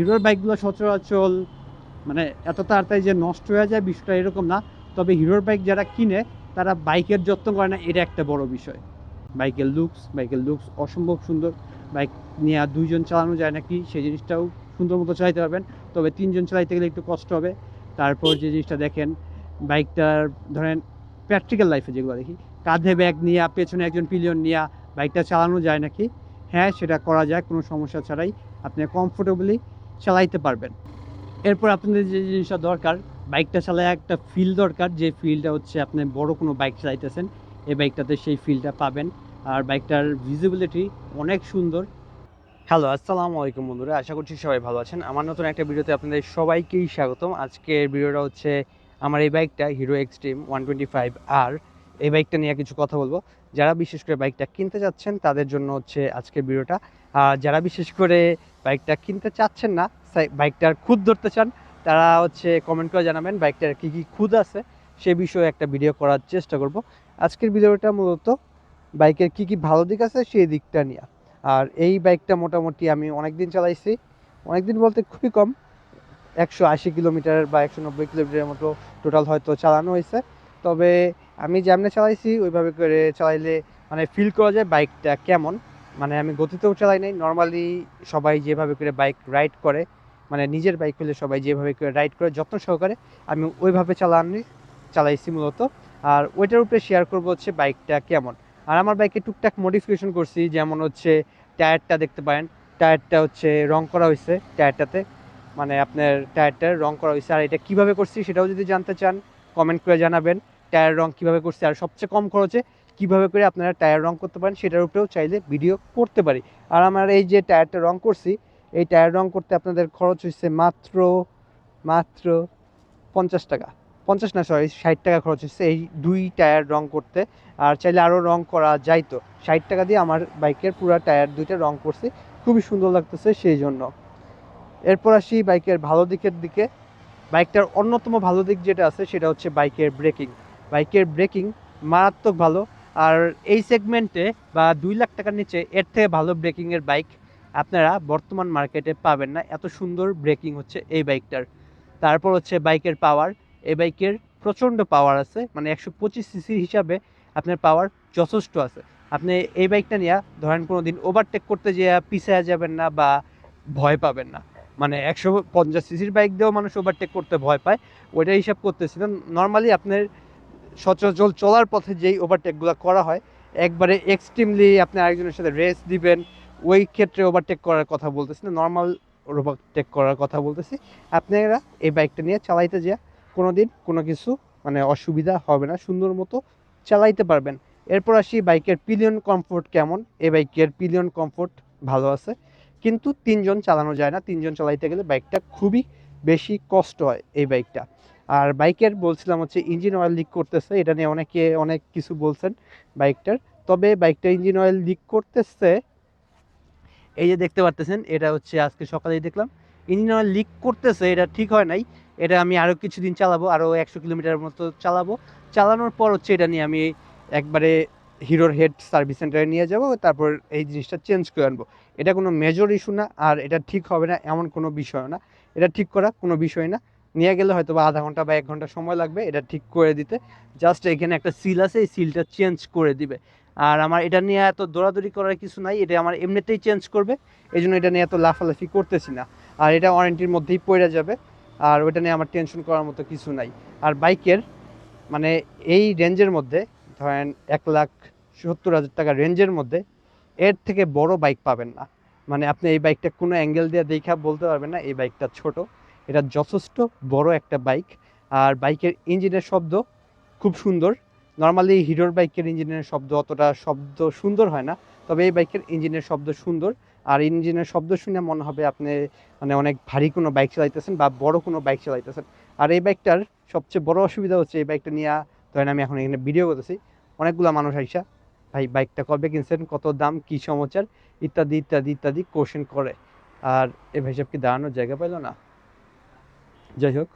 হিরোর বাইকগুলো সচরাচর মানে এত তাড়াতাড়ি যে নষ্ট হয়ে যায় বিষয়টা এরকম না। তবে হিরোর বাইক যারা কিনে, তারা বাইকের যত্ন করে না, এটা একটা বড় বিষয়। বাইকের লুকস বাইকের লুকস অসম্ভব সুন্দর। বাইক নিয়ে আর দুইজন চালানো যায় নাকি সেই জিনিসটাও সুন্দর মতো চালাতে পারবেন। তবে তিনজন চালাইতে গেলে একটু কষ্ট হবে। তারপর যে জিনিসটা দেখেন, বাইকটার ধরেন প্র্যাকটিক্যাল লাইফে যেগুলো দেখি, কাঁধে ব্যাগ নিয়ে, পেছনে একজন পিলিয়ন নিয়ে বাইকটা চালানো যায় নাকি? হ্যাঁ সেটা করা যায়, কোনো সমস্যা ছাড়াই। আপনি কমফোর্টেবলি চালাইতে পারবেন। এরপর আপনাদের যে জিনিসটা দরকার, বাইকটা চালায় একটা ফিল দরকার, যে ফিলটা হচ্ছে আপনি বড় কোনো বাইক চালাইতেছেন, এই বাইকটাতে সেই ফিলটা পাবেন। আর বাইকটার ভিজিবিলিটি অনেক সুন্দর। হ্যালো আসসালামু আলাইকুম বন্ধুরা, আশা করছি সবাই ভালো আছেন। আমার নতুন একটা ভিডিওতে আপনাদের সবাইকেই স্বাগতম। আজকের ভিডিওটা হচ্ছে আমার এই বাইকটা Hero Xtreme one twenty five আর এই বাইকটা নিয়ে কিছু কথা বলব। যারা বিশেষ করে বাইকটা কিনতে যাচ্ছেন তাদের জন্য হচ্ছে আজকের ভিডিওটা। আর যারা বিশেষ করে বাইকটা কিনতে চাচ্ছেন না বাইকটার খুদ ধরতে চান, তারা হচ্ছে কমেন্ট করে জানাবেন বাইকটার কী কী খুদ আছে। সে বিষয়ে একটা ভিডিও করার চেষ্টা করব। আজকের ভিডিওটা মূলত বাইকের কী কী ভালো দিক আছে, সেই দিকটা নিয়ে। আর এই বাইকটা মোটামুটি আমি অনেক দিন চালাইছি। অনেক দিন বলতে খুবই কম, একশো আশি কিলোমিটার বা একশো নব্বই কিলোমিটারের মতো টোটাল হয়তো চালানো হয়েছে। তবে আমি যেমনি চালাইছি, ওইভাবে করে চালাইলে মানে ফিল করা যায় বাইকটা কেমন। মানে আমি গতিতেও চালাই নাই। নর্মালি সবাই যেভাবে করে বাইক রাইড করে মানে নিজের বাইক হলে সবাই যেভাবে করে রাইড করে, যত্ন সহকারে আমি ওইভাবে চালানি, চালাইছি মূলত। আর ওইটার উপরে শেয়ার করব হচ্ছে বাইকটা কেমন। আর আমার বাইকে টুকটাক মডিফিকেশন করছি, যেমন হচ্ছে টায়ারটা দেখতে পারেন। টায়ারটা হচ্ছে রং করা হয়েছে টায়ারটাতে মানে আপনার টায়ারটা রং করা হয়েছে আর এটা কীভাবে করছি সেটাও যদি জানতে চান কমেন্ট করে জানাবেন। টায়ার রং কীভাবে করছি আর সবচেয়ে কম খরচে কীভাবে করে আপনারা টায়ার রং করতে পারেন সেটার উপরেও চাইলে ভিডিও করতে পারি। আর আমার এই যে টায়ারটা রং করছি, এই টায়ার রং করতে আপনাদের খরচ হচ্ছে মাত্র মাত্র পঞ্চাশ টাকা। পঞ্চাশ না সরি ষাট টাকা খরচ হচ্ছে এই দুই টায়ার রং করতে। আর চাইলে আরও রং করা যাইতো ষাট টাকা দিয়ে আমার বাইকের পুরো টায়ার দুইটা রং করছি, খুবই সুন্দর লাগতেছে সেই জন্য। এরপর আসি বাইকের ভালো দিকের দিকে। বাইকটার অন্যতম ভালো দিক যেটা আছে সেটা হচ্ছে বাইকের ব্রেকিং বাইকের ব্রেকিং মারাত্মক ভালো। আর এই সেগমেন্টে বা দুই লাখ টাকার নিচে এর থেকে ভালো ব্রেকিংয়ের বাইক আপনারা বর্তমান মার্কেটে পাবেন না। এত সুন্দর ব্রেকিং হচ্ছে এই বাইকটার। তারপর হচ্ছে বাইকের পাওয়ার। এই বাইকের প্রচণ্ড পাওয়ার আছে। মানে একশো পঁচিশ সিসির হিসাবে আপনার পাওয়ার যথেষ্ট আছে। আপনি এই বাইকটা নিয়ে ধরেন কোনো দিন ওভারটেক করতে যেয়ে পিছিয়ে যাবেন না বা ভয় পাবেন না। মানে একশো পঞ্চাশ সিসির বাইক দিয়েও মানুষ ওভারটেক করতে ভয় পায়। ওইটা হিসাব করতেছিলেন নর্মালি আপনার সচরাচর চলার পথে যেই ওভারটেকগুলো করা হয়, একবারে এক্সট্রিমলি আপনি আরেকজনের সাথে রেস দিবেন, ওই ক্ষেত্রে ওভারটেক করার কথা বলতেছি না নর্মাল ওভারটেক করার কথা বলতেছি। আপনারা এই বাইকটা নিয়ে চালাইতে যা কোনো দিন কোনো কিছু মানে অসুবিধা হবে না, সুন্দর মতো চালাইতে পারবেন। এরপর আসি বাইকের পিলিয়ন কমফোর্ট কেমন? এই বাইকের পিলিয়ন কমফোর্ট ভালো আছে, কিন্তু তিনজন চালানো যায় না। তিনজন চালাইতে গেলে বাইকটা খুবই বেশি কষ্ট হয় এই বাইকটা আর বাইকের বলছিলাম হচ্ছে ইঞ্জিন অয়েল লিক করতেছে, এটা নিয়ে অনেকে অনেক কিছু বলছেন বাইকটার। তবে বাইকটা ইঞ্জিন অয়েল লিক করতেছে, এই যে দেখতে পারতেছেন, এটা হচ্ছে আজকে সকালেই দেখলাম। ইঞ্জিন অয়েল লিক করতেছে, এটা ঠিক হয় নাই, এটা আমি আরও কিছুদিন চালাবো আরও একশো কিলোমিটার মতো চালাবো। চালানোর পর হচ্ছে এটা নিয়ে আমি একবারে হিরোর হেড সার্ভিস সেন্টারে নিয়ে যাব, তারপর এই জিনিসটা চেঞ্জ করে আনব। এটা কোনো মেজর ইস্যু না, আর এটা ঠিক হবে না, এমন কোনো বিষয় না। এটা ঠিক করা কোনো বিষয় না। নিয়ে গেলে হয়তো বা আধা ঘণ্টা বা এক ঘণ্টা সময় লাগবে এটা ঠিক করে দিতে। জাস্ট এখানে একটা সিল আছে, এই সিলটা চেঞ্জ করে দিবে। আর আমার এটা নিয়ে এত দৌড়াদৌড়ি করার কিছু নাই, এটা আমার এমনিতেই চেঞ্জ করবে। এই জন্য এটা নিয়ে এত লাফালাফি করতেছি না। আর এটা ওয়ারেন্টির মধ্যেই পড়ে যাবে। আর ওটা নিয়ে আমার টেনশন করার মতো কিছু নাই। আর বাইকের মানে এই রেঞ্জের মধ্যে, ধরেন এক লাখ সত্তর হাজার টাকা রেঞ্জের মধ্যে, এর থেকে বড় বাইক পাবেন না। মানে আপনি এই বাইকটা কোনো অ্যাঙ্গেল দিয়ে দেখা বলতে পারবেন না, এই বাইকটা ছোট। এটা যথেষ্ট বড় একটা বাইক আর বাইকের ইঞ্জিনের শব্দ খুব সুন্দর। নর্মালি হিরোর বাইকের ইঞ্জিনের শব্দ অতটা শব্দ সুন্দর হয় না, তবে এই বাইকের ইঞ্জিনের শব্দ সুন্দর। আর ইঞ্জিনের শব্দ শুনে মনে হবে আপনি মানে অনেক ভারী কোনো বাইক চালাইতেছেন বা বড় কোনো বাইক চালাইতেছেন। আর এই বাইকটার সবচেয়ে বড় অসুবিধা হচ্ছে এই বাইকটা নিয়ে, ধরেন আমি এখন এখানে ভিডিও করতেছি, অনেকগুলো মানুষ আইসা, ভাই বাইকটা কবে কিনছেন? কত দাম? কী সমাচার? ইত্যাদি ইত্যাদি ইত্যাদি কোশ্চেন করে। আর এ ভাই সাহেব কি দাঁড়ানোর জায়গা পাইলো না? যাই হোক,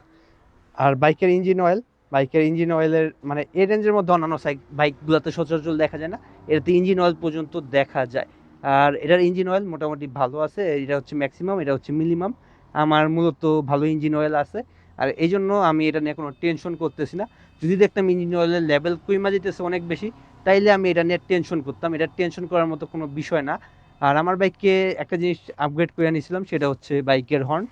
আর বাইকের ইঞ্জিন অয়েল বাইকের ইঞ্জিন অয়েলের মানে এই রেঞ্জের মধ্যে অন্যান্য সাইক বাইকগুলোতে সচরাচর দেখা যায় না, এটাতে ইঞ্জিন অয়েল পর্যন্ত দেখা যায়। আর এটার ইঞ্জিন অয়েল মোটামুটি ভালো আছে, এটা হচ্ছে ম্যাক্সিমাম এটা হচ্ছে মিনিমাম আমার মূলত ভালো ইঞ্জিন অয়েল আছে, আর এই জন্য আমি এটা নিয়ে কোনো টেনশন করতেছি না। যদি দেখতাম ইঞ্জিন অয়েলের লেভেল কইমা যেতেছে অনেক বেশি, তাইলে আমি এটা নিয়ে টেনশন করতাম। এটা টেনশন করার মতো কোনো বিষয় না। আর আমার বাইককে একটা জিনিস আপগ্রেড করে নিয়েছিলাম সেটা হচ্ছে বাইকের হর্ন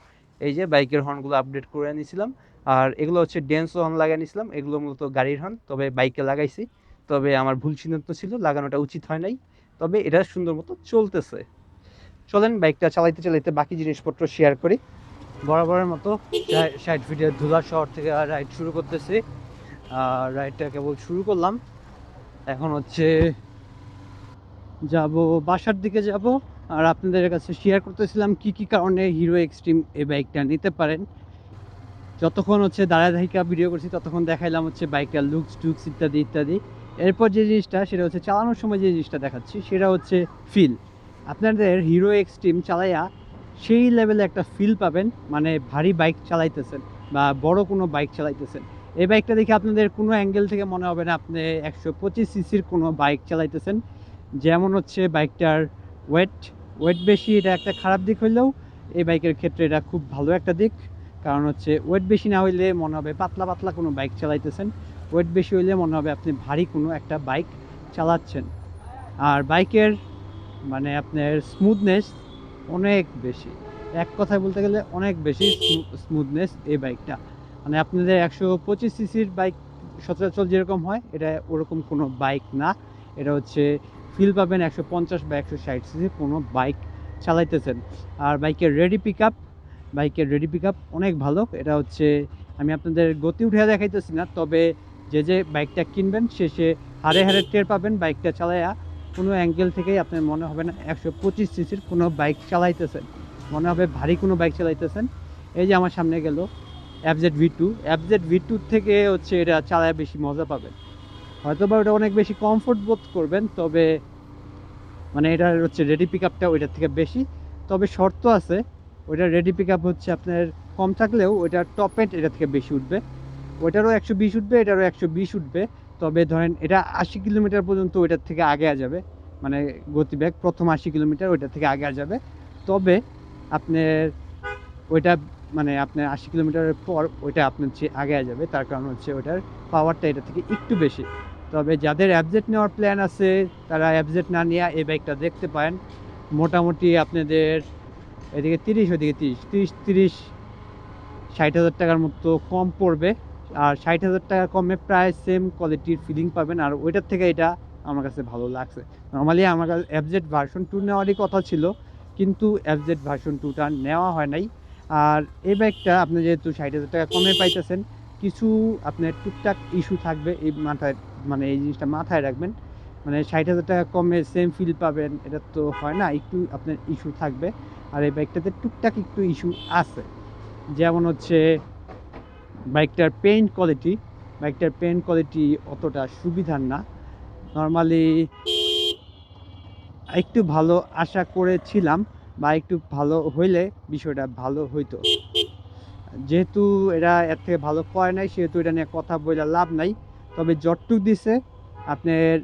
এই যে বাইকের হর্নগুলো আপডেট করে নিয়েছিলাম আর এগুলো হচ্ছে ডেন্স হর্ন লাগিয়ে নিয়েছিলাম এগুলো মূলত গাড়ির হর্ন তবে বাইকে লাগাইছি। তবে আমার ভুল সিদ্ধান্ত ছিল, লাগানোটা উচিত হয় নাই। তবে এটা সুন্দর মতো চলতেছে। চলেন বাইকটা চালাইতে চালাইতে বাকি জিনিসপত্র শেয়ার করি। বরাবরের মতো ষাট ফিটের ধুলা শহর থেকে রাইড শুরু করতেছি। আর রাইডটা কেবল শুরু করলাম। এখন হচ্ছে যাব বাসার দিকে যাব। আর আপনাদের কাছে শেয়ার করতেছিলাম কি কি কারণে হিরো এক্সট্রিম এই বাইকটা নিতে পারেন। যতক্ষণ হচ্ছে ধারাবাহিকা ভিডিও করছি, ততক্ষণ দেখাইলাম হচ্ছে বাইকটার লুকস টুকস ইত্যাদি ইত্যাদি। এরপর যে জিনিসটা, সেটা হচ্ছে চালানোর সময় যে জিনিসটা দেখাচ্ছি, সেটা হচ্ছে ফিল আপনাদের হিরো এক্সট্রিম চালাইয়া সেই লেভেলে একটা ফিল পাবেন মানে ভারী বাইক চালাইতেছেন বা বড় কোনো বাইক চালাইতেছেন। এই বাইকটা দেখে আপনাদের কোনো অ্যাঙ্গেল থেকে মনে হবে না, আপনি একশো পঁচিশ সিসির কোনো বাইক চালাইতেছেন। যেমন হচ্ছে বাইকটার ওয়েট ওয়েট বেশি, এটা একটা খারাপ দিক হইলেও এই বাইকের ক্ষেত্রে এটা খুব ভালো একটা দিক। কারণ হচ্ছে ওয়েট বেশি না হইলে মনে হবে পাতলা পাতলা কোনো বাইক চালাইতেছেন। ওয়েট বেশি হইলে মনে হবে আপনি ভারী কোনো একটা বাইক চালাচ্ছেন। আর বাইকের মানে আপনার স্মুথনেস অনেক বেশি। এক কথায় বলতে গেলে অনেক বেশি স্মুথনেস এই বাইকটা। মানে আপনাদের একশো পঁচিশ সিসির বাইক সচরাচর যেরকম হয়, এটা ওরকম কোনো বাইক না। এটা হচ্ছে ফিল পাবেন একশো পঞ্চাশ বা একশো ষাট সিসির কোনো বাইক চালাইতেছেন। আর বাইকের রেডি পিক আপ বাইকের রেডি পিক আপ অনেক ভালো। এটা হচ্ছে, আমি আপনাদের গতি উঠে দেখাইতেছি না, তবে যে যে বাইকটা কিনবেন, সে সে হারে হারে টের পাবেন বাইকটা চালাইয়া কোনো অ্যাঙ্গেল থেকেই আপনার মনে হবে না একশো পঁচিশ সিসির কোনো বাইক চালাইতেছেন। মনে হবে ভারী কোনো বাইক চালাইতেছেন। এই যে আমার সামনে গেল অ্যাপজেড ভি টু অ্যাপজেড ভি টু থেকে হচ্ছে এটা চালায় বেশি মজা পাবেন। হয়তো বা ওটা অনেক বেশি কমফোর্ট বোধ করবেন, তবে মানে এটার হচ্ছে রেডি পিক আপটা ওইটার থেকে বেশি। তবে শর্ত আছে, ওইটার রেডি পিক আপ হচ্ছে আপনার কম থাকলেও ওইটার টপ এন্ড এটা থেকে বেশি উঠবে। ওইটারও একশো বিশ উঠবে, এটারও একশো বিশ উঠবে। তবে ধরেন এটা আশি কিলোমিটার পর্যন্ত ওইটার থেকে আগে যাবে মানে গতিবেগ প্রথম আশি কিলোমিটার ওইটার থেকে আগে যাবে। তবে আপনার ওইটা মানে আপনার আশি কিলোমিটারের পর ওইটা আপনার চেয়ে আগে যাবে, তার কারণ হচ্ছে ওইটার পাওয়ারটা এটা থেকে একটু বেশি। তবে যাদের অ্যাবজেট নেওয়ার প্ল্যান আছে, তারা অ্যাবজেট না নিয়ে এই বাইকটা দেখতে পারেন। মোটামুটি আপনাদের এদিকে তিরিশ, ওদিকে তিরিশ। তিরিশ তিরিশ, ষাট হাজার টাকার মতো কম পড়বে। আর ষাট হাজার টাকা কমে প্রায় সেম কোয়ালিটির ফিলিং পাবেন। আর ওইটার থেকে এটা আমার কাছে ভালো লাগছে। নর্মালি আমার কাছে অ্যাবজেট ভার্সন টু নেওয়ারই কথা ছিল, কিন্তু অ্যাবজেট ভার্সন টুটা নেওয়া হয় নাই। আর এই বাইকটা আপনি যেহেতু ষাট হাজার টাকা কমে পাইতেছেন, কিছু আপনার টুকটাক ইস্যু থাকবে এই মাথায়। মানে এই জিনিসটা মাথায় রাখবেন। মানে ষাট হাজার টাকা কমে সেম ফিল পাবেন, এটা তো হয় না, একটু আপনার ইস্যু থাকবে। আর এই বাইকটাতে টুকটাক একটু ইস্যু আছে। যেমন হচ্ছে বাইকটার পেইন্ট কোয়ালিটি বাইকটার পেইন্ট কোয়ালিটি অতটা সুবিধার না। নর্মালি একটু ভালো আশা করেছিলাম বা একটু ভালো হইলে বিষয়টা ভালো হইতো। যেহেতু এরা এর থেকে ভালো করে নাই, সেহেতু এটা নিয়ে কথা বলে লাভ নাই। তবে যতটুক দিছে। আপনার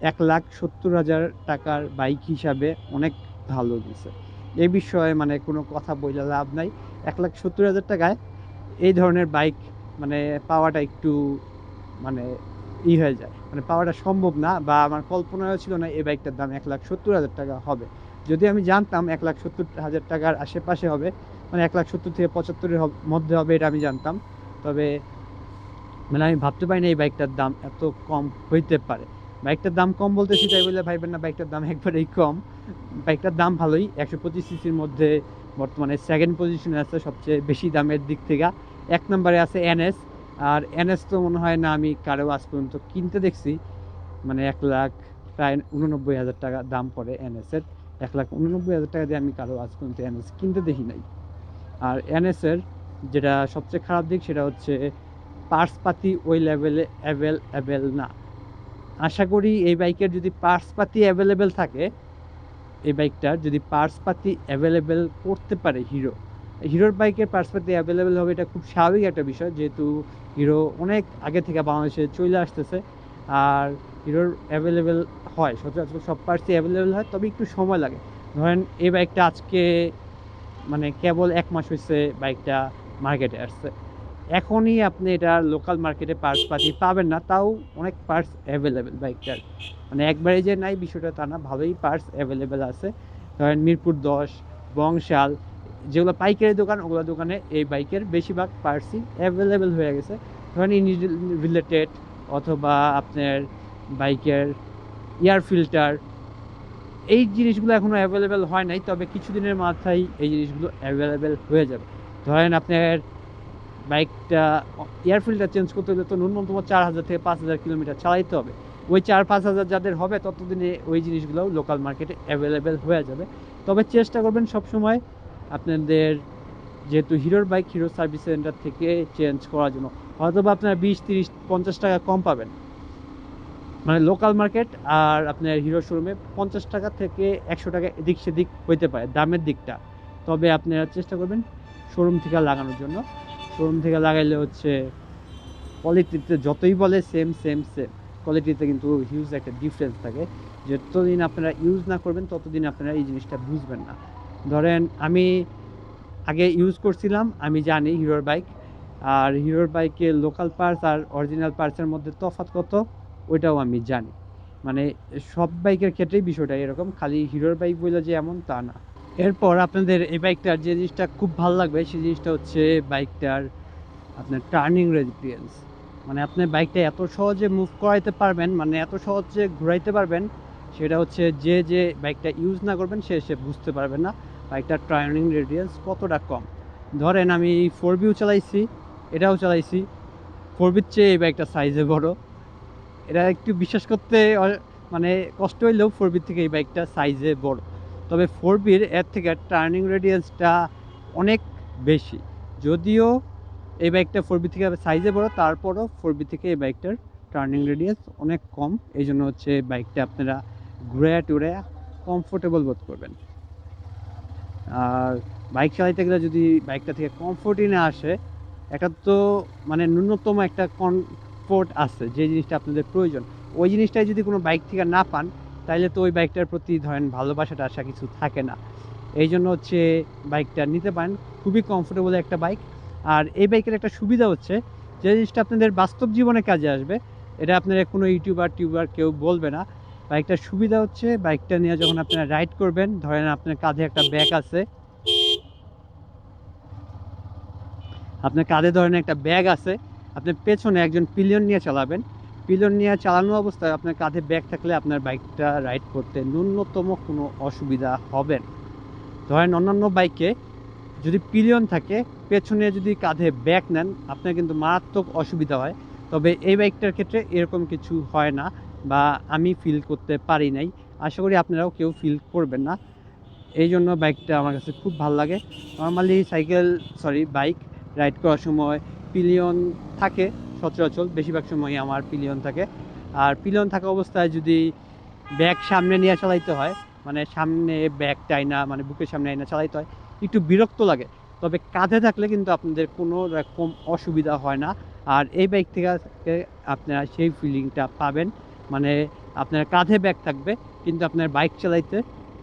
এক লাখ সত্তর হাজার টাকার বাইক হিসাবে অনেক ভালো দিছে। এই বিষয়ে মানে কোনো কথা বলে লাভ নাই। এক লাখ সত্তর হাজার টাকায় এই ধরনের বাইক মানে পাওয়াটা একটু মানে ই হয়ে যায়। মানে পাওয়াটা সম্ভব না বা আমার কল্পনাও ছিল না এই বাইকটার দাম এক লাখ সত্তর হাজার টাকা হবে। যদি আমি জানতাম এক লাখ সত্তর হাজার টাকার আশেপাশে হবে মানে এক লাখ সত্তর থেকে পঁচাত্তরের মধ্যে হবে এটা আমি জানতাম। তবে মানে আমি ভাবতে পারি না এই বাইকটার দাম এত কম হইতে পারে। বাইকটার দাম কম বলতেছি, তাই বলে ভাইবেন না বাইকটার দাম একবারেই কম। বাইকটার দাম ভালোই, একশো পঁচিশ সিসির মধ্যে বর্তমানে সেকেন্ড পজিশনে আছে সবচেয়ে বেশি দামের দিক থেকে। এক নম্বরে আছে এনএস আর এনএস তো মনে হয় না আমি কারও আজ পর্যন্ত কিনতে দেখছি। মানে এক লাখ প্রায় উননব্বই হাজার টাকা দাম পড়ে এনএসের এক লাখ উননব্বই হাজার টাকা দিয়ে আমি কারও আজ পর্যন্ত এনএস কিনতে দেখি নাই। আর এনএসের যেটা সবচেয়ে খারাপ দিক সেটা হচ্ছে পার্টস পাতি ওই লেভেলে অ্যাভেলেবেল না। আশা করি এই বাইকের যদি পার্টস পাতি অ্যাভেলেবেল থাকে, এই বাইকটার যদি পার্টস পাতি অ্যাভেলেবেল করতে পারে হিরো হিরোর বাইকের পার্টস পাতি অ্যাভেলেবেল হবে এটা খুব স্বাভাবিক একটা বিষয়, যেহেতু হিরো অনেক আগে থেকে বাংলাদেশে চলে আসতেছে। আর হিরোর অ্যাভেলেবেল হয়, সচরাচর সব পার্টসই অ্যাভেলেবেল হয়, তবে একটু সময় লাগে। ধরেন এই বাইকটা আজকে মানে কেবল এক মাস হয়েছে বাইকটা মার্কেটে আসছে। এখনই আপনি এটা লোকাল মার্কেটে পার্টস পাতি পাবেন না, তাও অনেক পার্টস অ্যাভেলেবেল বাইকটার মানে একবারে যে নাই বিষয়টা তা না, ভালোই পার্টস অ্যাভেলেবেল আছে। ধরেন মিরপুর দশ, বংশাল, যেগুলো পাইকারি দোকান, ওগুলো দোকানে এই বাইকের বেশিরভাগ পার্টসই অ্যাভেলেবেল হয়ে গেছে। ধরেন ইঞ্জিন রিলেটেড অথবা আপনার বাইকের এয়ার ফিল্টার এই জিনিসগুলো এখনও অ্যাভেলেবেল হয় নাই, তবে কিছুদিনের মাথায় এই জিনিসগুলো অ্যাভেলেবেল হয়ে যাবে। ধরেন আপনার বাইকটা এয়ার ফিল্টার চেঞ্জ করতে হলে তো ন্যূনতম চার হাজার থেকে পাঁচ হাজার কিলোমিটার চালাইতে হবে। ওই চার পাঁচ হাজার যাদের হবে ততদিনে ওই জিনিসগুলো লোকাল মার্কেটে অ্যাভেলেবেল হয়ে যাবে। তবে চেষ্টা করবেন সবসময় আপনাদের যেহেতু হিরোর বাইক হিরো সার্ভিস সেন্টার থেকে চেঞ্জ করার জন্য। হয়তো বা আপনার বিশ, তিরিশ, পঞ্চাশ টাকা কম পাবেন। মানে লোকাল মার্কেট আর আপনার হিরো শোরুমে পঞ্চাশ টাকা থেকে একশো টাকা এদিক সেদিক হইতে পারে, দামের দিকটা। তবে আপনারা চেষ্টা করবেন শোরুম থেকে লাগানোর জন্য। শোরুম থেকে লাগাইলে হচ্ছে কোয়ালিটিতে যতই বলে সেম সেম সেম কোয়ালিটিতে কিন্তু হিউজ একটা ডিফারেন্স থাকে। যতদিন আপনারা ইউজ না করবেন, ততদিন আপনারা এই জিনিসটা বুঝবেন না। ধরেন আমি আগে ইউজ করছিলাম, আমি জানি হিরোর বাইক আর হিরোর বাইকের লোকাল পার্টস আর অরিজিনাল পার্টসের মধ্যে তফাৎ কত, ওইটাও আমি জানি। মানে সব বাইকের ক্ষেত্রেই বিষয়টা এরকম, খালি হিরোর বাইক বলে যে এমন তা না। এরপর আপনাদের এই বাইকটার যে জিনিসটা খুব ভালো লাগবে, সেই জিনিসটা হচ্ছে বাইকটার আপনার টার্নিং রেজিপিয়েন্স মানে আপনি বাইকটা এত সহজে মুভ করাইতে পারবেন মানে এত সহজে ঘুরাইতে পারবেন, সেটা হচ্ছে যে যে বাইকটা ইউজ না করবেন, সে সে বুঝতে পারবেন না বাইকটার টার্নিং রেডিয়েন্স কতটা কম। ধরেন আমি ফোর বিও চালাইছি, এটাও চালাইছি ফোর বির চেয়ে এই বাইকটা সাইজে বড়। এটা একটু বিশ্বাস করতে মানে কষ্ট হইলেও ফোর বির থেকে এই বাইকটা সাইজে বড়। তবে ফোর বির এর থেকে টার্নিং রেডিয়েন্সটা অনেক বেশি। যদিও এই বাইকটা ফোর বি থেকে সাইজে বড়, তারপরও ফোর বি থেকে এই বাইকটার টার্নিং রেডিয়াস অনেক কম। এই জন্য হচ্ছে বাইকটা আপনারা ঘুরে টুরে কমফোর্টেবল বোধ করবেন। আর বাইক চালাইতে গেলে যদি বাইকটা থেকে কমফোর্টই না আসে, একটা তো মানে ন্যূনতম একটা কমফোর্ট আছে, যে জিনিসটা আপনাদের প্রয়োজন। ওই জিনিসটাই যদি কোনো বাইক থেকে না পান তাহলে তো ওই বাইকটার প্রতি ধরেন ভালোবাসাটা আসা কিছু থাকে না। এই জন্য হচ্ছে বাইকটা নিতে পারেন, খুবই কমফোর্টেবল একটা বাইক। আর এই বাইকের একটা সুবিধা হচ্ছে, যে জিনিসটা আপনাদের বাস্তব জীবনে কাজে আসবে, এটা আপনারা কোনো ইউটিউবার টিউবার কেউ বলবে না। বাইকটার সুবিধা হচ্ছে, বাইকটা নিয়ে যখন আপনারা রাইড করবেন, ধরেন আপনার কাঁধে একটা ব্যাগ আছে। আপনার কাঁধে ধরেন একটা ব্যাগ আছে, আপনি পেছনে একজন পিলিয়ন নিয়ে চালাবেন। পিলিয়ন নিয়ে চালানো অবস্থায় আপনার কাঁধে ব্যাগ থাকলে আপনার বাইকটা রাইড করতে ন্যূনতম কোনো অসুবিধা হবে না। ধরেন অন্যান্য বাইকে যদি পিলিয়ন থাকে, পেছনে যদি কাঁধে ব্যাগ নেন, আপনার কিন্তু মারাত্মক অসুবিধা হয়। তবে এই বাইকটার ক্ষেত্রে এরকম কিছু হয় না বা আমি ফিল করতে পারি নাই। আশা করি আপনারাও কেউ ফিল করবেন না। এই জন্য বাইকটা আমার কাছে খুব ভালো লাগে। Normally cycle sorry bike ride করার সময় পিলিয়ন থাকে সচরাচর, বেশিরভাগ সময়ই আমার পিলিয়ন থাকে। আর পিলিয়ন থাকা অবস্থায় যদি ব্যাগ সামনে নিয়ে চালাইতে হয় মানে সামনে ব্যাগটা আইনা মানে বুকের সামনে আইনা চালাইতে হয়, একটু বিরক্ত লাগে। তবে কাঁধে থাকলে কিন্তু আপনাদের কোনো রকম অসুবিধা হয় না। আর এই বাইক থেকে আপনারা সেই ফিলিংটা পাবেন। মানে আপনার কাঁধে ব্যাগ থাকবে, কিন্তু আপনার বাইক চালাইতে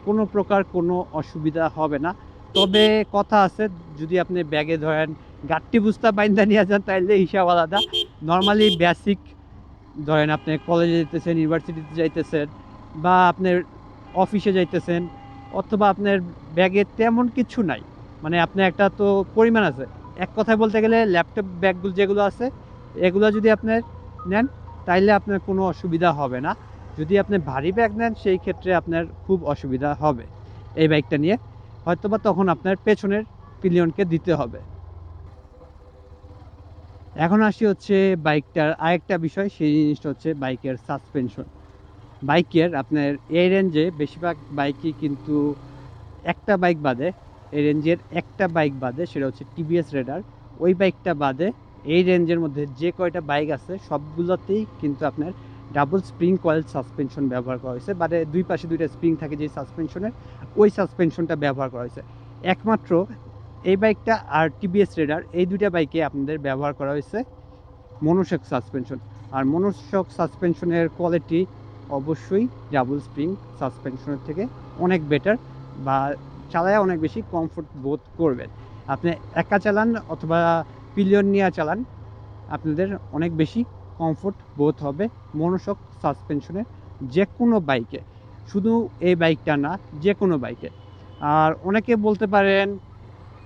কোনো প্রকার কোনো অসুবিধা হবে না। তবে কথা আছে, যদি আপনি ব্যাগে ধরেন, গাট্টি বুস্তা বাইন্দা নিয়ে যান, তাইলে হিসাব আলাদা। নর্মালি বেসিক ধরেন আপনি কলেজে যেতেছেন ইউনিভার্সিটিতে যাইতেছেন, বা আপনার অফিসে যাইতেছেন, অথবা আপনার ব্যাগে তেমন কিছু নাই। মানে আপনার একটা তো পরিমাণ আছে। এক কথায় বলতে গেলে ল্যাপটপ ব্যাগগুলো যেগুলো আছে, এগুলো যদি আপনার নেন, তাইলে আপনার কোনো অসুবিধা হবে না। যদি আপনি ভারী ব্যাগ নেন, সেই ক্ষেত্রে আপনার খুব অসুবিধা হবে। এই বাইকটা নিয়ে। হয়তোবা তখন আপনার পেছনের পিলিয়নকে দিতে হবে। এখন আসি হচ্ছে বাইকটার আরেকটা বিষয়, সেই জিনিসটা হচ্ছে বাইকের সাসপেনশন বাইকের আপনার এই রেঞ্জে বেশিরভাগ বাইকই কিন্তু একটা বাইক বাদে, এই রেঞ্জের একটা বাইক বাদে, সেটা হচ্ছে টিভিএস রেডার ওই বাইকটা বাদে, এই রেঞ্জের মধ্যে যে কয়টা বাইক আছে, সবগুলোতেই কিন্তু আপনার ডাবল স্প্রিং কয়েল সাসপেনশন ব্যবহার করা হয়েছে মানে দুই পাশে দুইটা স্প্রিং থাকে যে সাসপেনশনের, ওই সাসপেনশনটা ব্যবহার করা হয়েছে। একমাত্র এই বাইকটা আর টিভিএস রেডার, এই দুইটা বাইকে আপনাদের ব্যবহার করা হয়েছে মনোশক সাসপেনশন। আর মনোশক সাসপেনশনের কোয়ালিটি অবশ্যই ডাবল স্প্রিং সাসপেনশনের থেকে অনেক বেটার বা চালায় অনেক বেশি কমফোর্ট বোধ করবেন। আপনি একা চালান অথবা পিলিয়ন নিয়ে চালান, আপনাদের অনেক বেশি কমফোর্ট বোধ হবে মনোসক সাসপেনশনের যে কোনো বাইকে শুধু এই বাইকটা না যে কোনো বাইকে আর অনেকে বলতে পারেন,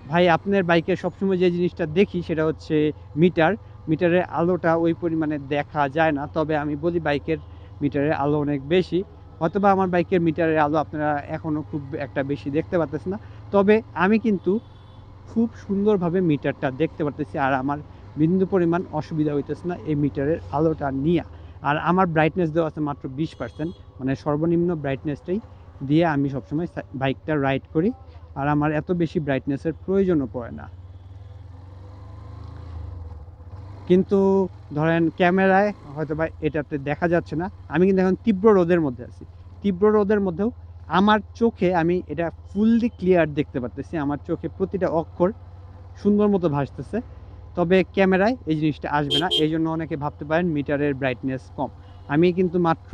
ভাই, আপনার বাইকে সবসময় যে জিনিসটা দেখি সেটা হচ্ছে মিটার মিটারের আলোটা ওই পরিমাণে দেখা যায় না। তবে আমি বলি বাইকের মিটারের আলো অনেক বেশি। হয়তোবা আমার বাইকের মিটারের আলো আপনারা এখনও খুব একটা বেশি দেখতে পারতেছেন না। তবে আমি কিন্তু খুব সুন্দরভাবে মিটারটা দেখতে পারতেছি। আর আমার বিন্দু পরিমাণ অসুবিধা হইতেছে না এই মিটারের আলোটা নিয়ে। আর আমার ব্রাইটনেস দেওয়া আছে মাত্র বিশ পার্সেন্ট মানে সর্বনিম্ন ব্রাইটনেসটাই দিয়ে আমি সবসময় বাইকটা রাইড করি। আর আমার এত বেশি ব্রাইটনেসের প্রয়োজনও পড়ে না। কিন্তু ধরেন ক্যামেরায় হয়তো বা এটাতে দেখা যাচ্ছে না। আমি কিন্তু এখন তীব্র রোদের মধ্যে আছি। তীব্র রোদের মধ্যেও আমার চোখে আমি এটা ফুললি ক্লিয়ার দেখতে পারতেছি। আমার চোখে প্রতিটা অক্ষর সুন্দর মতো ভাসতেছে। তবে ক্যামেরায় এই জিনিসটা আসবে না। এই জন্য অনেকে ভাবতে পারেন মিটারের ব্রাইটনেস কম। আমি কিন্তু মাত্র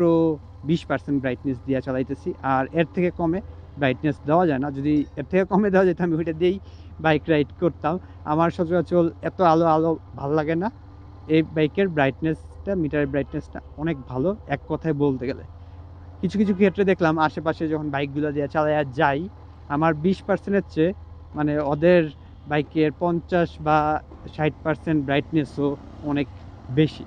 বিশ পার্সেন্ট ব্রাইটনেস দিয়ে চালাইতেছি আর এর থেকে কমে ব্রাইটনেস দেওয়া যায় না। যদি এর থেকে কমে দেওয়া যেত আমি ওইটা দিয়েই বাইক রাইড করতাম। আমার সচরাচর এত আলো আলো ভালো লাগে না। এই বাইকের ব্রাইটনেসটা মিটারের ব্রাইটনেসটা অনেক ভালো এক কথায় বলতে গেলে। কিছু কিছু ক্ষেত্রে দেখলাম আশেপাশে যখন বাইকগুলো দিয়ে চালায় যাই, আমার বিশ পার্সেন্টের চেয়ে মানে ওদের বাইকের পঞ্চাশ বা ষাট পার্সেন্ট ব্রাইটনেসও অনেক বেশি।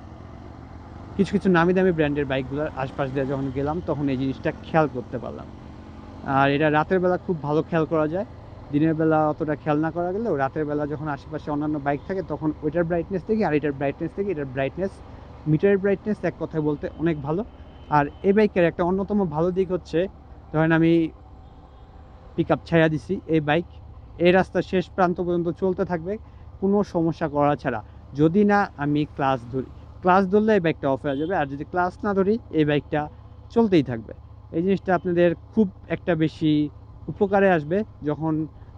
কিছু কিছু নামি দামি ব্র্যান্ডের বাইকগুলোর আশপাশ দিয়ে যখন গেলাম, তখন এই জিনিসটা খেয়াল করতে পারলাম। আর এটা রাতের বেলা খুব ভালো খেয়াল করা যায়। দিনের বেলা অতটা খেয়াল না করা গেলেও রাতের বেলা যখন আশেপাশে অন্যান্য বাইক থাকে, তখন ওইটার ব্রাইটনেস থেকে আর এটার ব্রাইটনেস থেকে এটার ব্রাইটনেস মিটারের ব্রাইটনেস এক কথায় বলতে অনেক ভালো। আর এই বাইকের একটা অন্যতম ভালো দিক হচ্ছে, ধরেন আমি পিক আপ ছায়া দিছি এই বাইক। এই রাস্তার শেষ প্রান্ত পর্যন্ত চলতে থাকবে, কোনো সমস্যা করা ছাড়া। যদি না, আমি ক্লাস ধরি। ক্লাস ধরলে এই বাইকটা অফ হয়ে যাবে, আর যদি ক্লাস না ধরি, এই বাইকটা চলতেই থাকবে। এই জিনিসটা আপনাদের খুব একটা বেশি উপকারে আসবে যখন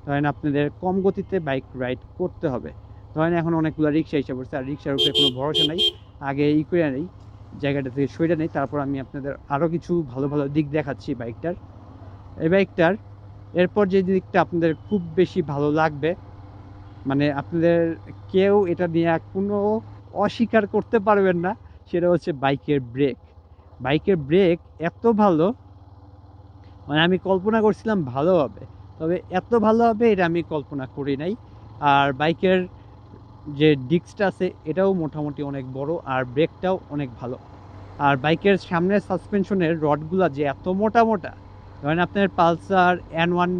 ধরেন আপনাদের কম গতিতে বাইক রাইড করতে হবে। ধরেন এখন অনেকগুলো রিক্সা এসে পড়ছে, আর রিক্সার উপরে কোনো ভরসা নেই, আগে ই করে নেই, জায়গাটা থেকে সইটা নেই, তারপর আমি আপনাদের আরও কিছু ভালো ভালো দিক দেখাচ্ছি বাইকটার এই বাইকটার এরপর যে দিকটা আপনাদের খুব বেশি ভালো লাগবে মানে আপনাদের কেউ এটা নিয়ে কোনো অস্বীকার করতে পারবেন না, সেটা হচ্ছে বাইকের ব্রেক। বাইকের ব্রেক এত ভালো মানে আমি কল্পনা করছিলাম ভালো হবে, তবে এত ভালো হবে এটা আমি কল্পনা করি নাই। আর বাইকের যে ডিস্কটা আছে, এটাও মোটামুটি অনেক বড়, আর ব্রেকটাও অনেক ভালো। আর বাইকের সামনের সাসপেনশনের রডগুলা যে এত মোটা মোটা ধরেন আপনার Pulsar N one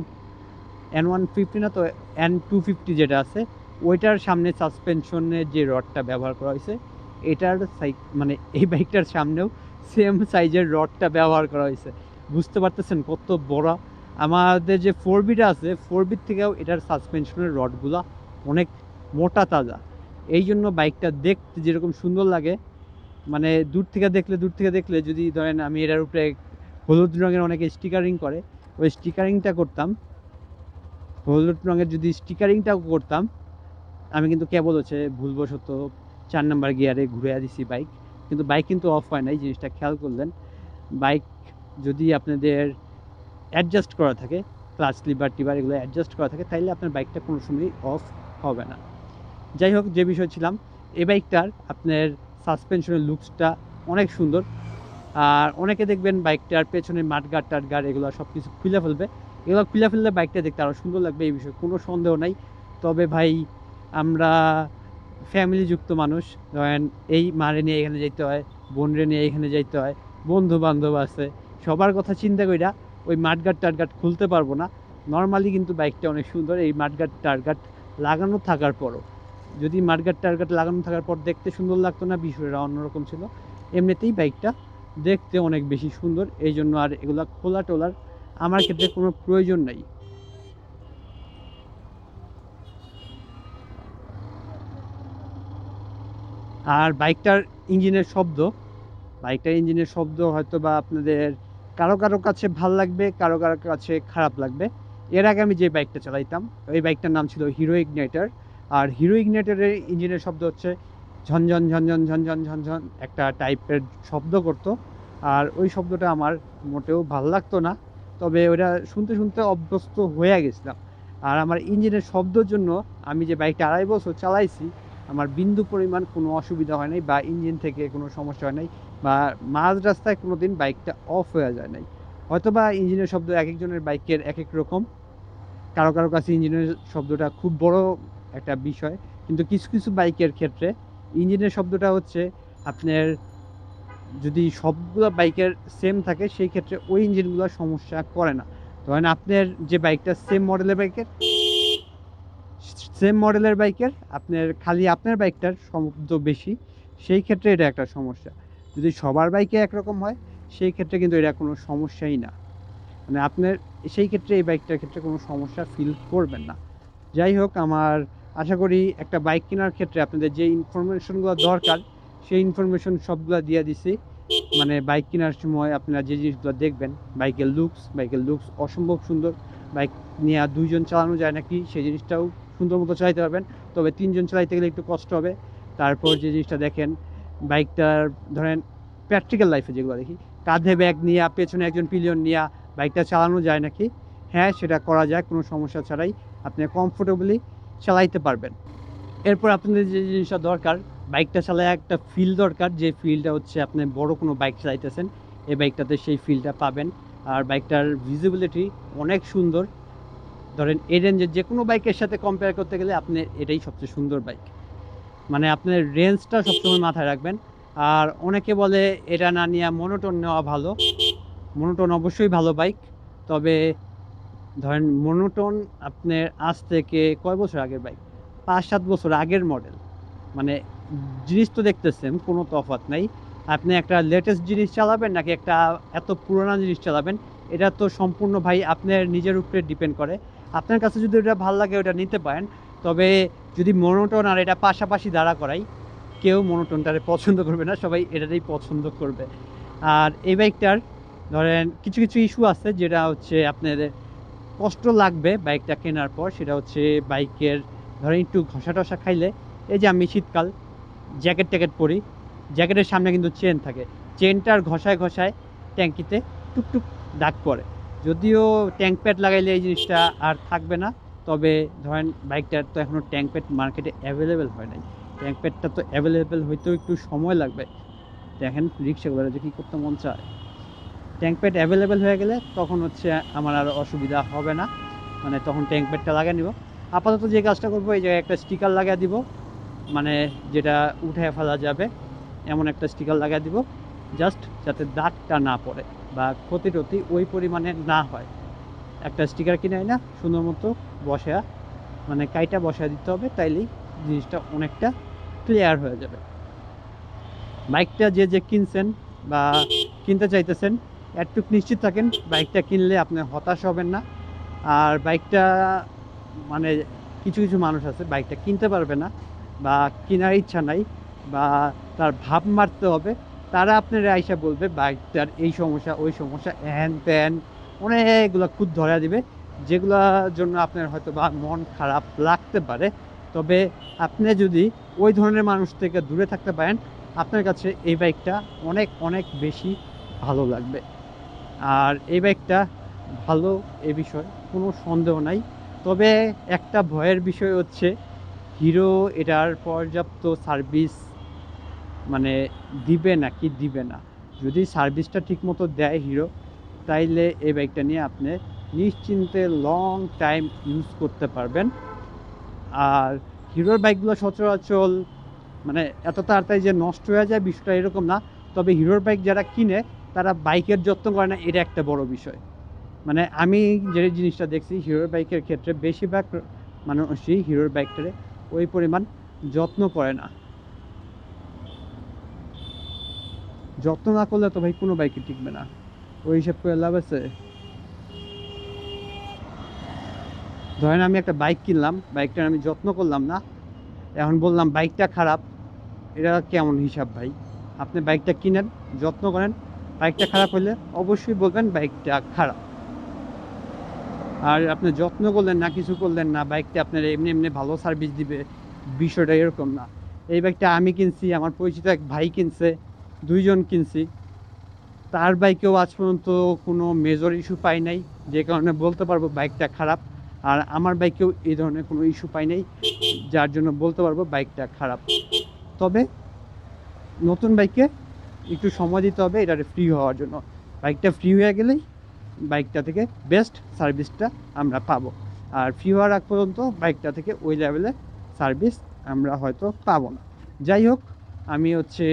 N one fifty না তো এন টু ফিফটি যেটা আছে, ওইটার সামনে সাসপেনশনের যে রডটা ব্যবহার করা হয়েছে, এটার সাই মানে এই বাইকটার সামনেও সেম সাইজের রডটা ব্যবহার করা হয়েছে। বুঝতে পারতেছেন কত বড়? আমাদের যে ফোর বিটা আছে ফোর বিট থেকেও এটার সাসপেনশনের রডগুলো অনেক মোটা তাজা। এই জন্য বাইকটা দেখতে যেরকম সুন্দর লাগে মানে দূর থেকে দেখলে, দূর থেকে দেখলে যদি ধরেন আমি এটার উপরে হলুদ রঙের অনেকে স্টিকারিং করে। ওই স্টিকারিংটা করতাম। হলুদ রঙের যদি স্টিকারিংটাও করতাম, আমি কিন্তু কেবল হচ্ছে ভুলবশত চার নাম্বার গিয়ারে ঘুরে দিছি বাইক কিন্তু বাইক কিন্তু অফ হয় না এই জিনিসটা খেয়াল করলেন। বাইক যদি আপনাদের অ্যাডজাস্ট করা থাকে ক্লাচ লিভার টিভার এগুলো অ্যাডজাস্ট করা থাকে, তাইলে আপনার বাইকটা কোনো সময়ই অফ হবে না। যাই হোক, যে বিষয় ছিলাম এই বাইকটার আপনার সাসপেনশনের লুকসটা অনেক সুন্দর। আর অনেকে দেখবেন বাইকটার পেছনে মাঠগাট, টাটগাট, এগুলো সব কিছু খুলে ফেলবে। এগুলো খুলে ফেললে বাইকটা দেখতে আরও সুন্দর লাগবে, এই বিষয়ে কোনো সন্দেহ নাই। তবে ভাই, আমরা ফ্যামিলিযুক্ত মানুষ, ধরেন এই মারে নিয়ে এখানে যেতে হয়, বোনরে নিয়ে এখানে যেতে হয় বন্ধু বান্ধব আছে, সবার কথা চিন্তা কইরা ওই মাঠগাট, টাটগাট খুলতে পারব না। নর্মালি কিন্তু বাইকটা অনেক সুন্দর, এই মাঠগাট, টাটগাট লাগানো থাকার পরও। যদি মাঠগাট টার্গাট লাগানো থাকার পর দেখতে সুন্দর লাগতো না, বিষয়টা অন্যরকম ছিল। এমনিতেই বাইকটা দেখতে অনেক বেশি সুন্দর। এই জন্য আর এগুলা খোলা টোলার আমার ক্ষেত্রে কোনো প্রয়োজন নাই। আর বাইকটার ইঞ্জিনের শব্দ, বাইকটার ইঞ্জিনের শব্দ হয়তো বা আপনাদের কারও কারও কাছে ভালো লাগবে, কারও কারও কাছে খারাপ লাগবে। এর আগে আমি যে বাইকটা চালাইতাম ওই বাইকটার নাম ছিল হিরো ইগনাইটার আর হিরো ইগনেটরের ইঞ্জিনের শব্দ হচ্ছে ঝনঝন ঝনঝন ঝনঝন ঝনঝন একটা টাইপের শব্দ করতো। আর ওই শব্দটা আমার মোটেও ভালো লাগতো না। তবে ওটা শুনতে শুনতে অভ্যস্ত হয়ে গেছিলাম। আর আমার ইঞ্জিনের শব্দের জন্য আমি যে বাইকটা আড়াই বছর চালাইছি, আমার বিন্দু পরিমাণ কোনো অসুবিধা হয় নাই বা ইঞ্জিন থেকে কোনো সমস্যা হয় নাই বা মাঝ রাস্তায় কোনো দিন বাইকটা অফ হয়ে যায় নাই। হয়তো বা ইঞ্জিনের শব্দ এক একজনের বাইকের এক এক রকম। কারও কারও কাছে ইঞ্জিনের শব্দটা খুব বড় একটা বিষয়। কিন্তু কিছু কিছু বাইকের ক্ষেত্রে ইঞ্জিনের শব্দটা হচ্ছে আপনার যদি সবগুলো বাইকের সেম থাকে, সেই ক্ষেত্রে ওই ইঞ্জিনগুলো সমস্যা করে না। ধরেন আপনার যে বাইকটা সেম মডেলের বাইকের সেম মডেলের বাইকের, আপনার খালি আপনার বাইকটার শব্দ বেশি, সেই ক্ষেত্রে এটা একটা সমস্যা। যদি সবার বাইকে একরকম হয়, সেই ক্ষেত্রে কিন্তু এটা কোনো সমস্যাই না। মানে আপনার, সেই ক্ষেত্রে এই বাইকটার ক্ষেত্রে কোনো সমস্যা ফিল করবেন না। যাই হোক, আমার আশা করি একটা বাইক কেনার ক্ষেত্রে আপনাদের যে ইনফরমেশনগুলো দরকার, সেই ইনফরমেশন সবগুলো দিয়ে দিছি। মানে বাইক কেনার সময় আপনারা যে জিনিসগুলো দেখবেন, বাইকের লুকস বাইকের লুকস অসম্ভব সুন্দর। বাইক নিয়ে দুইজন চালানো যায় নাকি, সেই জিনিসটাও সুন্দর মতো চালাইতে পারবেন। তবে তিনজন চালাইতে গেলে একটু কষ্ট হবে। তারপর যে জিনিসটা দেখেন, বাইকটার ধরেন প্র্যাকটিক্যাল লাইফে যেগুলো দেখি, কাঁধে ব্যাগ নিয়ে, পেছনে একজন পিলিয়ন নিয়ে বাইকটা চালানো যায় নাকি? হ্যাঁ সেটা করা যায়, কোনো সমস্যা ছাড়াই। আপনি কমফোর্টেবলি চালাইতে পারবেন। এরপর আপনাদের যে জিনিসটা দরকার, বাইকটা চালায় একটা ফিল দরকার, যে ফিলটা হচ্ছে আপনি বড় কোনো বাইক চালাইতেছেন, এই বাইকটাতে সেই ফিলটা পাবেন। আর বাইকটার ভিজিবিলিটি অনেক সুন্দর। ধরেন এই রেঞ্জের যে কোনো বাইকের সাথে কম্পেয়ার করতে গেলে আপনি এটাই সবচেয়ে সুন্দর বাইক। মানে আপনার রেঞ্জটা সবসময় মাথায় রাখবেন। আর অনেকে বলে, এটা না নিয়ে মনোটন নেওয়া ভালো। মনোটন অবশ্যই ভালো বাইক। তবে ধরেন মনোটন আপনার আজ থেকে কয় বছর আগের বাইক পাঁচ, সাত বছর আগের মডেল মানে জিনিস তো দেখতেছেন, কোনো তফাৎ নাই। আপনি একটা লেটেস্ট জিনিস চালাবেন নাকি একটা এত পুরোনো জিনিস চালাবেন? এটা তো সম্পূর্ণ ভাই আপনার নিজের উপরে ডিপেন্ড করে। আপনার কাছে যদি ওটা ভালো লাগে, ওটা নিতে পারেন। তবে যদি মনোটন আর এটা পাশাপাশি দাঁড়া করাই, কেউ মনোটনটারে পছন্দ করবে না, সবাই এটাতেই পছন্দ করবে। আর এই বাইকটার ধরেন কিছু কিছু ইস্যু আছে, যেটা হচ্ছে আপনাদের কষ্ট লাগবে বাইকটা কেনার পর, সেটা হচ্ছে বাইকের ধরেন একটু ঘষা টসা খাইলে, এই যে আমি শীতকাল, জ্যাকেট ট্যাকেট পরি, জ্যাকেটের সামনে কিন্তু চেন থাকে। চেনটার ঘষায় ঘষায় ট্যাঙ্কিতে টুকটুক দাগ পড়ে। যদিও ট্যাঙ্ক প্যাড লাগাইলে এই জিনিসটা আর থাকবে না, তবে ধরেন বাইকটার তো এখনও ট্যাঙ্ক প্যাড মার্কেটে অ্যাভেলেবেল হয় নাই। ট্যাঙ্ক প্যাডটা তো অ্যাভেলেবেল হইতেও একটু সময় লাগবে। দেখেন রিক্সাগুলো যে কী করতে মন চায়। ট্যাঙ্ক প্যাড অ্যাভেলেবেল হয়ে গেলে তখন হচ্ছে আমার আর অসুবিধা হবে না। মানে তখন ট্যাঙ্ক প্যাডটা লাগিয়ে নিব। আপাতত যে কাজটা করব, এই জায়গায় একটা স্টিকার লাগিয়ে দিব। মানে যেটা উঠে ফেলা যাবে, এমন একটা স্টিকার লাগিয়ে দিব। জাস্ট যাতে দাগটা না পড়ে বা ক্ষতি টতি ওই পরিমাণে না হয়। একটা স্টিকার কিনে না সুন্দর মতো বসা মানে কাইটা বসা দিতে হবে, তাইলেই জিনিসটা অনেকটা ক্লিয়ার হয়ে যাবে। বাইকটা যে যে কিনছেন বা কিনতে চাইতেছেন একটু নিশ্চিত থাকেন, বাইকটা কিনলে আপনি হতাশ হবেন না। আর বাইকটা মানে কিছু কিছু মানুষ আছে, বাইকটা কিনতে পারবে না বা কেনার ইচ্ছা নাই বা তার ভাব মারতে হবে, তারা আপনার আইসা বলবে, বাইকটার এই সমস্যা, ওই সমস্যা হ্যান ত্যান অনেকগুলো খুদ ধরা দিবে যেগুলোর জন্য আপনার হয়তো বা মন খারাপ লাগতে পারে। তবে আপনি যদি ওই ধরনের মানুষ থেকে দূরে থাকতে পারেন, আপনার কাছে এই বাইকটা অনেক অনেক বেশি ভালো লাগবে। আর এই বাইকটা ভালো এ বিষয় কোনো সন্দেহ নাই। তবে একটা ভয়ের বিষয় হচ্ছে, হিরো এটার পর্যাপ্ত সার্ভিস মানে দিবে না কি দিবে না। যদি সার্ভিসটা ঠিকমতো দেয় হিরো, তাইলে এই বাইকটা নিয়ে আপনি নিশ্চিন্তে লং টাইম ইউজ করতে পারবেন। আর হিরোর বাইকগুলো সচরাচর মানে এত তাড়াতাড়ি যে নষ্ট হয়ে যায় বিষয়টা এরকম না। তবে হিরোর বাইক যারা কিনে তারা বাইকের যত্ন করে না, এটা একটা বড় বিষয়। মানে আমি যে জিনিসটা দেখছি, হিরোর বাইকের ক্ষেত্রে বেশিরভাগ মানুষই হিরোর বাইকটারে ওই পরিমাণ যত্ন করে না। যত্ন না করলে তো ভাই কোনো বাইকে টিকবে না। ওই হিসাব করে লাভ আছে। ধরেন আমি একটা বাইক কিনলাম, বাইকটার আমি যত্ন করলাম না, এখন বললাম বাইকটা খারাপ, এটা কেমন হিসাব ভাই? আপনি বাইকটা কিনেন, যত্ন করেন বাইকটা খারাপ হলে অবশ্যই বলবেন বাইকটা খারাপ। আর আপনি যত্ন করলেন না, কিছু করলেন না, বাইকটা আপনার এমনি এমনি ভালো সার্ভিস দিবে, বিষয়টা এরকম না। এই বাইকটা আমি কিনছি, আমার পরিচিত এক ভাই কিনছে, দুইজন কিনছি। তার বাইকেও আজ পর্যন্ত কোনো মেজর ইস্যু পাই নাই, যে কারণে বলতে পারব বাইকটা খারাপ। আর আমার বাইকেও এই ধরনের কোনো ইস্যু পাই নাই, যার জন্য বলতে পারব বাইকটা খারাপ। তবে নতুন বাইকে একটু সময় দিতে হবে এটা ফ্রি হওয়ার জন্য। বাইকটা ফ্রি হয়ে গেলেই বাইকটা থেকে বেস্ট সার্ভিসটা আমরা পাবো। আর ফ্রি হওয়ার আগ পর্যন্ত বাইকটা থেকে ওই লেভেলে সার্ভিস আমরা হয়তো পাবো না। যাই হোক, আমি হচ্ছে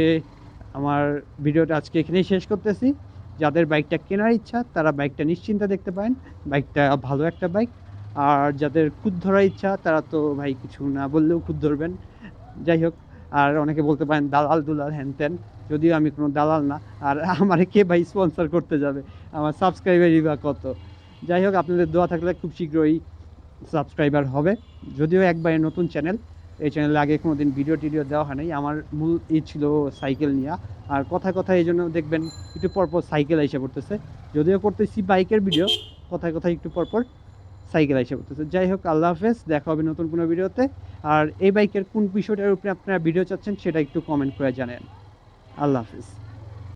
আমার ভিডিওটা আজকে এখানেই শেষ করতেছি। যাদের বাইকটা কেনার ইচ্ছা, তারা বাইকটা নিশ্চিন্তে দেখতে পারেন। বাইকটা ভালো একটা বাইক আর যাদের খুদ ধরার ইচ্ছা, তারা তো ভাই কিছু না বললেও খুদ ধরবেন। যাই হোক, আর অনেকে বলতে পারেন, দালাল দুলাল হ্যান ত্যান যদিও আমি কোনো দালাল না, আর আমার কে ভাই স্পন্সর করতে যাবে? আমার সাবস্ক্রাইবারই বা কত? যাই হোক, আপনাদের দোয়া থাকলে খুব শীঘ্রই সাবস্ক্রাইবার হবে। যদিও একবারে নতুন চ্যানেল এই চ্যানেলে আগে কোনো দিন ভিডিও টিডিও দেওয়া হয় নাই আমার মূল ই ছিল সাইকেল নিয়ে আর কথা কথা এই জন্য দেখবেন একটু পরপর সাইকেল এসে পড়তেছে। যদিও করতেছি বাইকের ভিডিও কথায় কথায় একটু পরপর সাইকেল এসে পড়তেছে। যাই হোক, আল্লাহ হাফেজ, দেখা হবে নতুন কোনো ভিডিওতে আর এই বাইকের কোন বিষয়টার উপরে আপনারা ভিডিও চাচ্ছেন, সেটা একটু কমেন্ট করে জানেন। আল্লাহ হাফেজ।